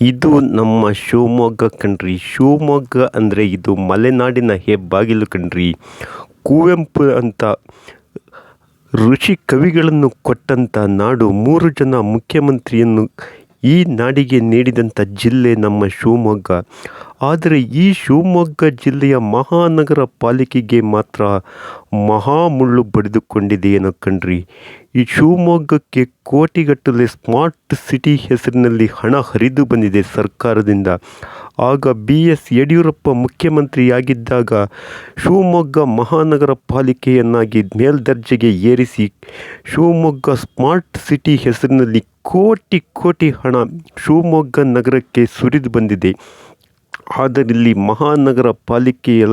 ಇದು ನಮ್ಮ ಶಿವಮೊಗ್ಗ ಕಣ್ರಿ. ಶಿವಮೊಗ್ಗ ಅಂದರೆ ಇದು ಮಲೆನಾಡಿನ ಹೆಬ್ಬಾಗಿಲು ಕಣ್ರಿ. ಕುವೆಂಪು ಅಂತ ಋಷಿ ಕವಿಗಳನ್ನು ಕೊಟ್ಟಂಥ ನಾಡು ಮೂರು ಜನ ಮುಖ್ಯಮಂತ್ರಿಯನ್ನು ಈ ನಾಡಿಗೆ ನೀಡಿದಂಥ ಜಿಲ್ಲೆ ನಮ್ಮ ಶಿವಮೊಗ್ಗ. ಆದರೆ ಈ ಶಿವಮೊಗ್ಗ ಜಿಲ್ಲೆಯ ಮಹಾನಗರ ಪಾಲಿಕೆಗೆ ಮಾತ್ರ ಮಹಾಮುಳ್ಳು ಬಡಿದುಕೊಂಡಿದೆಯೇನೋ ಕಣ್ರಿ. ಈ ಶಿವಮೊಗ್ಗಕ್ಕೆ ಕೋಟಿಗಟ್ಟಲೆ ಸ್ಮಾರ್ಟ್ ಸಿಟಿ ಹೆಸರಿನಲ್ಲಿ ಹಣ ಹರಿದು ಬಂದಿದೆ ಸರ್ಕಾರದಿಂದ. ಆಗ ಬಿ ಎಸ್ ಯಡಿಯೂರಪ್ಪ ಮುಖ್ಯಮಂತ್ರಿಯಾಗಿದ್ದಾಗ ಶಿವಮೊಗ್ಗ ಮಹಾನಗರ ಪಾಲಿಕೆಯನ್ನಾಗಿ ಮೇಲ್ದರ್ಜೆಗೆ ಏರಿಸಿ ಶಿವಮೊಗ್ಗ ಸ್ಮಾರ್ಟ್ ಸಿಟಿ ಹೆಸರಿನಲ್ಲಿ ಕೋಟಿ ಕೋಟಿ ಹಣ ಶಿವಮೊಗ್ಗ ನಗರಕ್ಕೆ ಸುರಿದು ಬಂದಿದೆ. ಆದರೆ ಇಲ್ಲಿ ಮಹಾನಗರ ಪಾಲಿಕೆಯ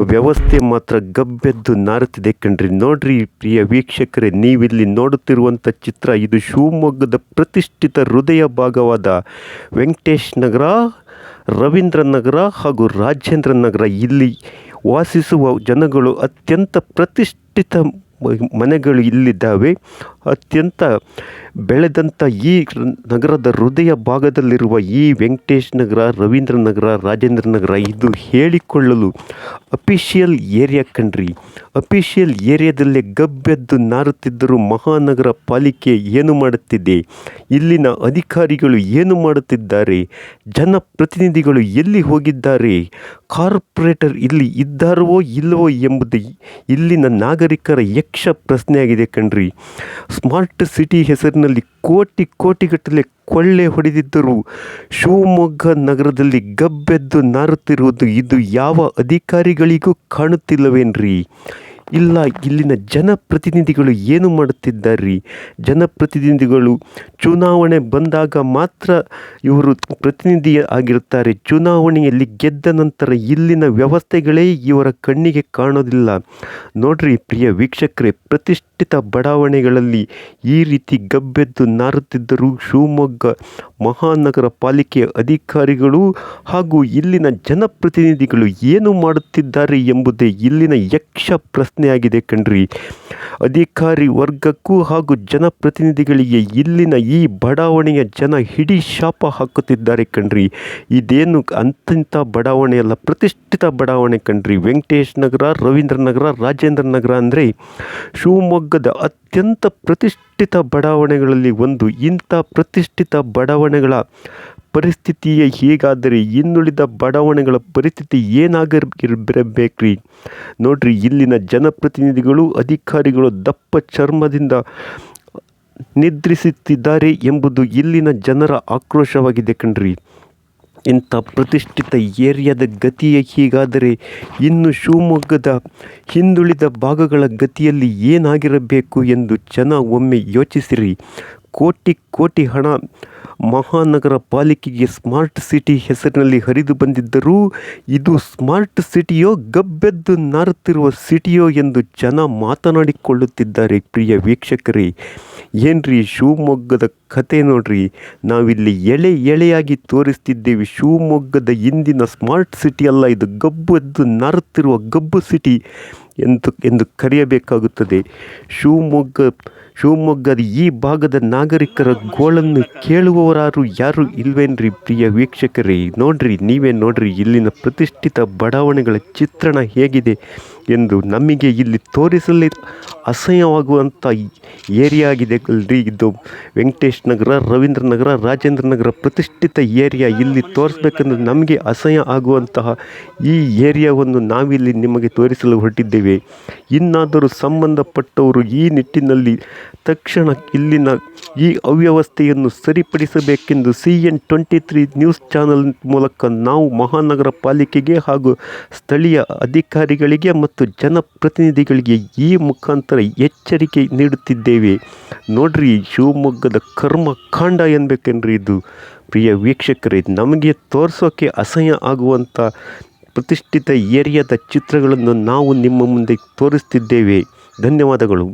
ವ್ಯವಸ್ಥೆ ಮಾತ್ರ ಗಬ್ಬೆದ್ದು ನಾರುತ್ತಿದೆ ಕಣ್ರಿ. ನೋಡ್ರಿ ಪ್ರಿಯ ವೀಕ್ಷಕರೇ, ನೀವಿಲ್ಲಿ ನೋಡುತ್ತಿರುವಂಥ ಚಿತ್ರ ಇದು ಶಿವಮೊಗ್ಗದ ಪ್ರತಿಷ್ಠಿತ ಹೃದಯ ಭಾಗವಾದ ವೆಂಕಟೇಶ್ ನಗರ, ರವೀಂದ್ರ ನಗರ ಹಾಗೂ ರಾಜೇಂದ್ರ ನಗರ. ಇಲ್ಲಿ ವಾಸಿಸುವ ಜನಗಳು ಅತ್ಯಂತ ಪ್ರತಿಷ್ಠಿತ ಮನೆಗಳು ಇಲ್ಲಿದ್ದಾವೆ. ಅತ್ಯಂತ ಬೆಳೆದಂಥ ಈ ನಗರದ ಹೃದಯ ಭಾಗದಲ್ಲಿರುವ ಈ ವೆಂಕಟೇಶ್ ನಗರ, ರವೀಂದ್ರ ನಗರ, ರಾಜೇಂದ್ರ ನಗರ, ಇದು ಹೇಳಿಕೊಳ್ಳಲು ಅಫಿಷಿಯಲ್ ಏರಿಯಾ ಕಣ್ರಿ. ಅಫಿಷಿಯಲ್ ಏರಿಯಾದಲ್ಲೇ ಗಬ್ಬೆದ್ದು ನಾರುತ್ತಿದ್ದರೂ ಮಹಾನಗರ ಪಾಲಿಕೆ ಏನು ಮಾಡುತ್ತಿದೆ? ಇಲ್ಲಿನ ಅಧಿಕಾರಿಗಳು ಏನು ಮಾಡುತ್ತಿದ್ದಾರೆ? ಜನಪ್ರತಿನಿಧಿಗಳು ಎಲ್ಲಿ ಹೋಗಿದ್ದಾರೆ? ಕಾರ್ಪೊರೇಟರ್ ಇಲ್ಲಿ ಇದ್ದಾರೋ ಇಲ್ಲವೋ ಎಂಬುದು ಇಲ್ಲಿನ ನಾಗರಿಕರ ಯಕ್ಷ ಪ್ರಶ್ನೆಯಾಗಿದೆ ಕಣ್ರಿ. ಸ್ಮಾರ್ಟ್ ಸಿಟಿ ಹೆಸರಿನಲ್ಲಿ ಕೋಟಿ ಕೋಟಿಗಟ್ಟಲೆ ಕೊಳ್ಳೆ ಹೊಡೆದಿದ್ದರೂ ಶಿವಮೊಗ್ಗ ನಗರದಲ್ಲಿ ಗಬ್ಬೆದ್ದು ನಾರುತ್ತಿರುವುದು ಇದು ಯಾವ ಅಧಿಕಾರಿಗಳಿಗೂ ಕಾಣುತ್ತಿಲ್ಲವೇನ್ರಿ? ಇಲ್ಲ, ಇಲ್ಲಿನ ಜನಪ್ರತಿನಿಧಿಗಳು ಏನು ಮಾಡುತ್ತಿದ್ದಾರೆ? ಜನಪ್ರತಿನಿಧಿಗಳು ಚುನಾವಣೆ ಬಂದಾಗ ಮಾತ್ರ ಇವರು ಪ್ರತಿನಿಧಿ ಆಗಿರುತ್ತಾರೆ. ಚುನಾವಣೆಯಲ್ಲಿ ಗೆದ್ದ ನಂತರ ಇಲ್ಲಿನ ವ್ಯವಸ್ಥೆಗಳೇ ಇವರ ಕಣ್ಣಿಗೆ ಕಾಣೋದಿಲ್ಲ. ನೋಡ್ರಿ ಪ್ರಿಯ ವೀಕ್ಷಕರೇ, ಪ್ರತಿಷ್ಠಿತ ಬಡಾವಣೆಗಳಲ್ಲಿ ಈ ರೀತಿ ಗಬ್ಬೆದ್ದು ನಾರುತ್ತಿದ್ದರೂ ಶಿವಮೊಗ್ಗ ಮಹಾನಗರ ಪಾಲಿಕೆಯ ಅಧಿಕಾರಿಗಳು ಹಾಗೂ ಇಲ್ಲಿನ ಜನಪ್ರತಿನಿಧಿಗಳು ಏನು ಮಾಡುತ್ತಿದ್ದಾರೆ ಎಂಬುದೇ ಇಲ್ಲಿನ ಯಕ್ಷ ಪ್ರಶ್ನೆಯಾಗಿದೆ ಕಣ್ರಿ. ಅಧಿಕಾರಿ ವರ್ಗಕ್ಕೂ ಹಾಗೂ ಜನಪ್ರತಿನಿಧಿಗಳಿಗೆ ಇಲ್ಲಿನ ಈ ಬಡಾವಣೆಯ ಜನ ಹಿಡಿ ಶಾಪ ಹಾಕುತ್ತಿದ್ದಾರೆ ಕಣ್ರಿ. ಇದೇನು ಅಂತಿಂಥ ಬಡಾವಣೆಯಲ್ಲ ಪ್ರತಿಷ್ಠಿತ ಬಡಾವಣೆ ಕಣ್ರಿ. ವೆಂಕಟೇಶ್ ನಗರ, ರವೀಂದ್ರ ನಗರ, ರಾಜೇಂದ್ರ ನಗರ ಅಂದರೆ ಶಿವಮೊಗ್ಗದ ಅತ್ಯಂತ ಪ್ರತಿಷ್ಠಿತ ಬಡಾವಣೆಗಳಲ್ಲಿ ಒಂದು ಇಂಥ ಪ್ರತಿಷ್ಠಿತ ಬಡಾವಣೆಗಳ ಪರಿಸ್ಥಿತಿಯೇ ಹೀಗಾದರೆ ಇನ್ನುಳಿದ ಬಡಾವಣೆಗಳ ಪರಿಸ್ಥಿತಿ ಏನಾಗಿರಬೇಕ್ರಿ? ನೋಡ್ರಿ, ಇಲ್ಲಿನ ಜನಪ್ರತಿನಿಧಿಗಳು, ಅಧಿಕಾರಿಗಳು ದಪ್ಪ ಚರ್ಮದಿಂದ ನಿದ್ರಿಸುತ್ತಿದ್ದಾರೆ ಎಂಬುದು ಇಲ್ಲಿನ ಜನರ ಆಕ್ರೋಶವಾಗಿದೆ ಕಣ್ರಿ. ಇಂಥ ಪ್ರತಿಷ್ಠಿತ ಏರಿಯಾದ ಗತಿಯ ಹೀಗಾದರೆ ಇನ್ನು ಶಿವಮೊಗ್ಗದ ಹಿಂದುಳಿದ ಭಾಗಗಳ ಗತಿಯಲ್ಲಿ ಏನಾಗಿರಬೇಕು ಎಂದು ಜನ ಒಮ್ಮೆ ಯೋಚಿಸಿರಿ. ಕೋಟಿ ಕೋಟಿ ಹಣ ಮಹಾನಗರ ಪಾಲಿಕೆಗೆ ಸ್ಮಾರ್ಟ್ ಸಿಟಿ ಹೆಸರಿನಲ್ಲಿ ಹರಿದು ಬಂದಿದ್ದರೂ ಇದು ಸ್ಮಾರ್ಟ್ ಸಿಟಿಯೋ ಗಬ್ಬೆದ್ದು ನಾರುತ್ತಿರುವ ಸಿಟಿಯೋ ಎಂದು ಜನ ಮಾತನಾಡಿಕೊಳ್ಳುತ್ತಿದ್ದಾರೆ ಪ್ರಿಯ ವೀಕ್ಷಕರೇ. ಏನ್ರಿ ಶಿವಮೊಗ್ಗದ ಕತೆ ನೋಡ್ರಿ. ನಾವಿಲ್ಲಿ ಎಳೆ ಎಳೆಯಾಗಿ ತೋರಿಸ್ತಿದ್ದೇವೆ ಶಿವಮೊಗ್ಗದ ಇಂದಿನ ಸ್ಮಾರ್ಟ್ ಸಿಟಿ ಅಲ್ಲ, ಇದು ಗಬ್ಬೆದ್ದು ನಾರುತ್ತಿರುವ ಗಬ್ಬು ಸಿಟಿ. ಎಂದು ಎಂದು ಕರೆಯಬೇಕಾಗುತ್ತದೆ. ಶಿವಮೊಗ್ಗ, ಶಿವಮೊಗ್ಗದ ಈ ಭಾಗದ ನಾಗರಿಕರ ಗೋಳನ್ನು ಕೇಳುವವರಾರು ಯಾರು ಇಲ್ವೇನ್ರಿ ಪ್ರಿಯ ವೀಕ್ಷಕರೇ? ನೋಡ್ರಿ, ನೀವೇ ನೋಡ್ರಿ, ಇಲ್ಲಿನ ಪ್ರತಿಷ್ಠಿತ ಬಡಾವಣೆಗಳ ಚಿತ್ರಣ ಹೇಗಿದೆ ಎಂದು ನಮಗೆ ಇಲ್ಲಿ ತೋರಿಸಲಿ ಅಸಹ್ಯವಾಗುವಂಥ ಏರಿಯಾ ಆಗಿದೆ ಅಲ್ರಿ ಇದು ವೆಂಕಟೇಶ್ ನಗರ, ರವೀಂದ್ರ ನಗರ, ರಾಜೇಂದ್ರ ನಗರ ಪ್ರತಿಷ್ಠಿತ ಏರಿಯಾ ಇಲ್ಲಿ ತೋರಿಸ್ಬೇಕಂದ್ರೆ ನಮಗೆ ಅಸಹ್ಯ ಆಗುವಂತಹ ಈ ಏರಿಯಾವನ್ನು ನಾವಿಲ್ಲಿ ನಿಮಗೆ ತೋರಿಸಲು ಹೊರಟಿದ್ದೇವೆ. ಇನ್ನಾದರೂ ಸಂಬಂಧಪಟ್ಟವರು ಈ ನಿಟ್ಟಿನಲ್ಲಿ ತಕ್ಷಣ ಇಲ್ಲಿನ ಈ ಅವ್ಯವಸ್ಥೆಯನ್ನು ಸರಿಪಡಿಸಬೇಕೆಂದು C N twenty three news channel ಮೂಲಕ ನಾವು ಮಹಾನಗರ ಪಾಲಿಕೆಗೆ ಹಾಗೂ ಸ್ಥಳೀಯ ಅಧಿಕಾರಿಗಳಿಗೆ ಮತ್ತು ಜನಪ್ರತಿನಿಧಿಗಳಿಗೆ ಈ ಮುಖಾಂತರ ಎಚ್ಚರಿಕೆ ನೀಡುತ್ತಿದ್ದೇವೆ. ನೋಡ್ರಿ, ಶಿವಮೊಗ್ಗದ ಕರ್ಮಕಾಂಡ ಎನ್ಬೇಕೇನ್ರಿ ಇದು? ಪ್ರಿಯ ವೀಕ್ಷಕರೇ, ನಮಗೆ ತೋರಿಸೋಕೆ ಅಸಹ್ಯ ಆಗುವಂಥ ಪ್ರತಿಷ್ಠಿತ ಏರಿಯಾದ ಚಿತ್ರಗಳನ್ನು ನಾವು ನಿಮ್ಮ ಮುಂದೆ ತೋರಿಸ್ತಿದ್ದೇವೆ. ಧನ್ಯವಾದಗಳು.